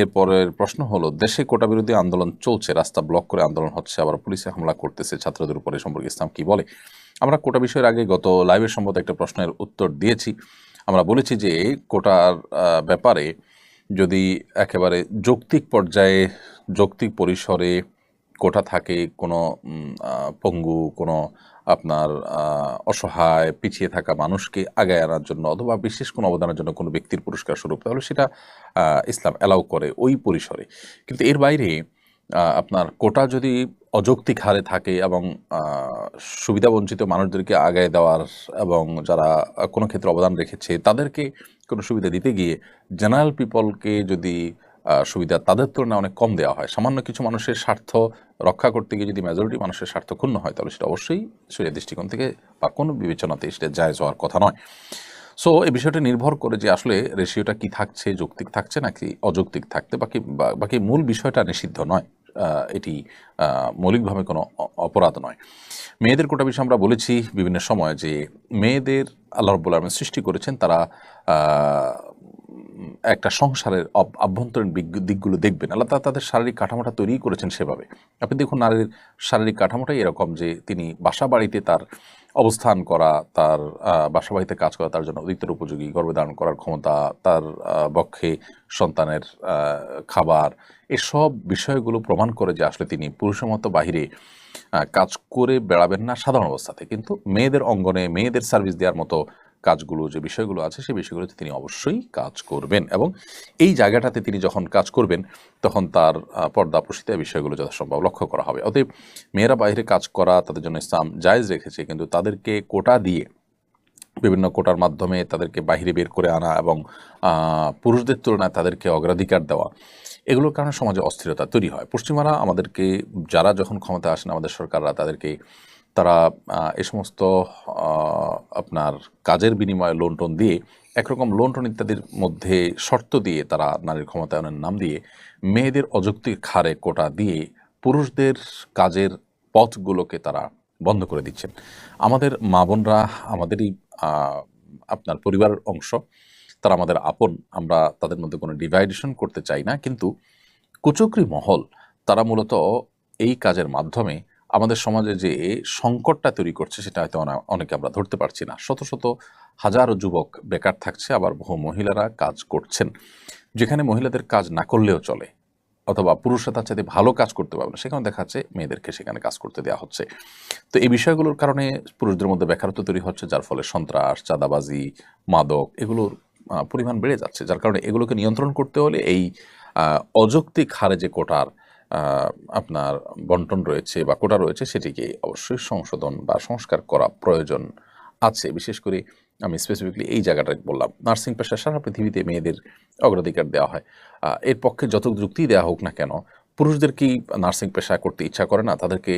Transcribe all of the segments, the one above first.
এরপরের প্রশ্ন হলো, দেশে কোটা বিরোধী আন্দোলন চলছে, রাস্তা ব্লক করে আন্দোলন হচ্ছে, আবার পুলিশে হামলা করতেছে ছাত্রদের উপরে সম্পর্কে ইসলাম কি বলে? আমরা কোটা বিষয়ের আগে গত লাইভের সম্ভবত একটা প্রশ্নের উত্তর দিয়েছি। আমরা বলেছি যে, কোটার ব্যাপারে যদি একেবারে যৌক্তিক পর্যায়ে, যৌক্তিক পরিসরে কোটা থাকে, কোনো পঙ্গু, কোনো আপনার অসহায়, পিছিয়ে থাকা মানুষকে আগায় আনার জন্য অথবা বিশেষ কোনো অবদানের জন্য কোনো ব্যক্তির পুরস্কার স্বরূপ, তাহলে সেটা ইসলাম অ্যালাউ করে ওই পরিসরে। কিন্তু এর বাইরে আপনার কোটা যদি অযৌক্তিক হারে থাকে এবং সুবিধাবঞ্চিত মানুষদেরকে আগায় দেওয়ার এবং যারা কোনো ক্ষেত্রে অবদান রেখেছে, তাদেরকে কোনো সুবিধা দিতে গিয়ে জেনারেল পিপলকে যদি সুবিধা তাদের তুলনায় অনেক কম দেওয়া হয়। সামান্য কিছু মানুষের স্বার্থ রক্ষা করতে গিয়ে যদি মেজরিটি মানুষের স্বার্থ ক্ষুণ্ণ হয়, তাহলে সেটা অবশ্যই সেই দৃষ্টিকোণ থেকে বা কোনো বিবেচনাতে সেটা জায়জ হওয়ার কথা নয়। সো এই বিষয়টা নির্ভর করে যে আসলে রেশিওটা কি থাকছে, যৌক্তিক থাকছে নাকি অযৌক্তিক থাকতে বাকি বাকি মূল বিষয়টা নিষিদ্ধ নয়। এটি মৌলিকভাবে কোনো অপরাধ নয়। মেয়েদের কোটা বিষয়ে আমরা বলেছি বিভিন্ন সময় যে মেয়েদের আল্লাহ রব্বুল আলম সৃষ্টি করেছেন, তারা একটা সংসারের আভ্যন্তরীণ দিকগুলো দেখবেন। আল্লাহ তাদের শারীরিক কাঠামোটা তৈরি করেছেন সেভাবে। আপনি দেখুন নারীর শারীরিক কাঠামোটাই এরকম যে তিনি বাসা বাড়িতে তার অবস্থান করা তার আহ, বাসা বাড়িতে কাজ করা তার জন্য অধিকতর উপযোগী গর্ভধারণ করার ক্ষমতা তার বক্ষে সন্তানের খাবার এসব বিষয়গুলো প্রমাণ করে যে আসলে তিনি পুরুষের মতো বাহিরে কাজ করে বেড়াবেন না সাধারণ অবস্থাতে। কিন্তু মেয়েদের অঙ্গনে মেয়েদের সার্ভিস দেওয়ার মতো কাজগুলো, যে বিষয়গুলো আছে, সেই বিষয়গুলোতে তিনি অবশ্যই কাজ করবেন এবং এই জায়গাটাতে তিনি যখন কাজ করবেন, তখন তার পর্দা প্রসিতা বিষয়গুলো যথাসম্ভব লক্ষ্য করা হবে। অতএব মেয়েরা বাইরে কাজ করা, তাদের জন্য ইসলাম জায়েজ রেখেছে, কিন্তু তাদেরকে কোটা দিয়ে বিভিন্ন কোটার মাধ্যমে তাদেরকে বাইরে বের করে আনা এবং পুরুষদের তুলনায় তাদেরকে অগ্রাধিকার দেওয়া, এগুলোর কারণে সমাজে অস্থিরতা তৈরি হয়। পশ্চিমারা আমাদেরকে, যারা যখন ক্ষমতা আসেন আমাদের সরকাররা তাদেরকে তারা এ সমস্ত আপনার কাজের বিনিময়ে লোন টোন দিয়ে, একরকম লোন টোন ইত্যাদির মধ্যে শর্ত দিয়ে তারা নারীর ক্ষমতায়নের নাম দিয়ে, মেয়েদের অযৌক্তিক হারে কোটা দিয়ে পুরুষদের কাজের পথগুলোকে তারা বন্ধ করে দিচ্ছেন। আমাদের মা বোনরা, আমাদেরই আপনার পরিবারের অংশ, তারা আমাদের আপন, আমরা তাদের মধ্যে কোনো ডিভাইডেশন করতে চাই না, কিন্তু কুচক্রি মহল, তারা মূলত এই কাজের মাধ্যমে আমাদের সমাজে যে সংকটটা তৈরি করছে, সেটা হয়তো অনেকে আমরা ধরতে পারছি না। শত শত হাজারো যুবক বেকার থাকছে, আবার বহু মহিলারা কাজ করছেন। যেখানে মহিলাদের কাজ না করলেও চলে, অথবা পুরুষরা তার চাইতে ভালো কাজ করতে পারবে না সেখানে দেখা যাচ্ছে মেয়েদেরকে সেখানে কাজ করতে দেওয়া হচ্ছে। তো এই বিষয়গুলোর কারণে পুরুষদের মধ্যে বেকারত্ব তৈরি হচ্ছে, যার ফলে সন্ত্রাস, চাঁদাবাজি, মাদক এগুলোর পরিমাণ বেড়ে যাচ্ছে। যার কারণে এগুলোকে নিয়ন্ত্রণ করতে হলে এই অযৌক্তিক হারে যে কোটার আপনার বন্টন রয়েছে বা কোটা রয়েছে সেটিকে অবশ্যই সংশোধন বা সংস্কার করা প্রয়োজন আছে। বিশেষ করে আমি স্পেসিফিকলি এই জায়গাটা বললাম নার্সিং পেশা সারা পৃথিবীতে মেয়েদের অগ্রাধিকার দেওয়া হয়। এর পক্ষে যত যুক্তি দেওয়া হোক না কেন, পুরুষদের কি নার্সিং পেশা করতে ইচ্ছা করে না? তাদেরকে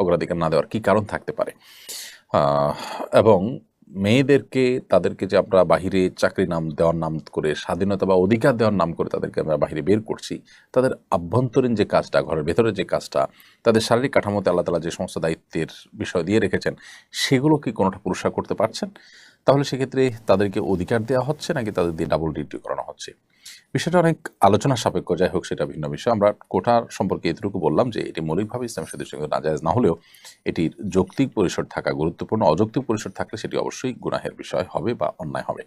অগ্রাধিকার না দেওয়ার কি কারণ থাকতে পারে? এবং মেয়েদেরকে, তাদেরকে যে আমরা বাহিরে চাকরি নাম দেওয়ার নাম করে, স্বাধীনতা বা অধিকার দেওয়ার নাম করে তাদেরকে আমরা বাহিরে বের করছি, তাদের আভ্যন্তরীণ যে কাজটা, ঘরের ভেতরে যে কাজটা, তাদের শারীরিক কাঠামোতে আল্লাহ তালা যে সমস্ত দায়িত্বের বিষয় দিয়ে রেখেছেন, সেগুলো কি কোনোটা পুরস্কার করতে পারছেন? তাহলে সেক্ষেত্রে তাদেরকে অধিকার দেওয়া হচ্ছে নাকি তাদের দিয়ে ডাবল ডিউটি করানো হচ্ছে? বিষয়টা অনেক আলোচনা সাপেক্ষ, যাই হোক সেটা ভিন্ন বিষয়। আমরা কোটার সম্পর্কে এতটুকু বললাম যে এটি মৌলিকভাবে ইসলাম সদস্য নাজায়জ না হলেও এটির যৌক্তিক পরিসর থাকা গুরুত্বপূর্ণ, অযৌক্তিক পরিসর থাকলে সেটি অবশ্যই গুনাহের বিষয় হবে বা অন্যায় হবে।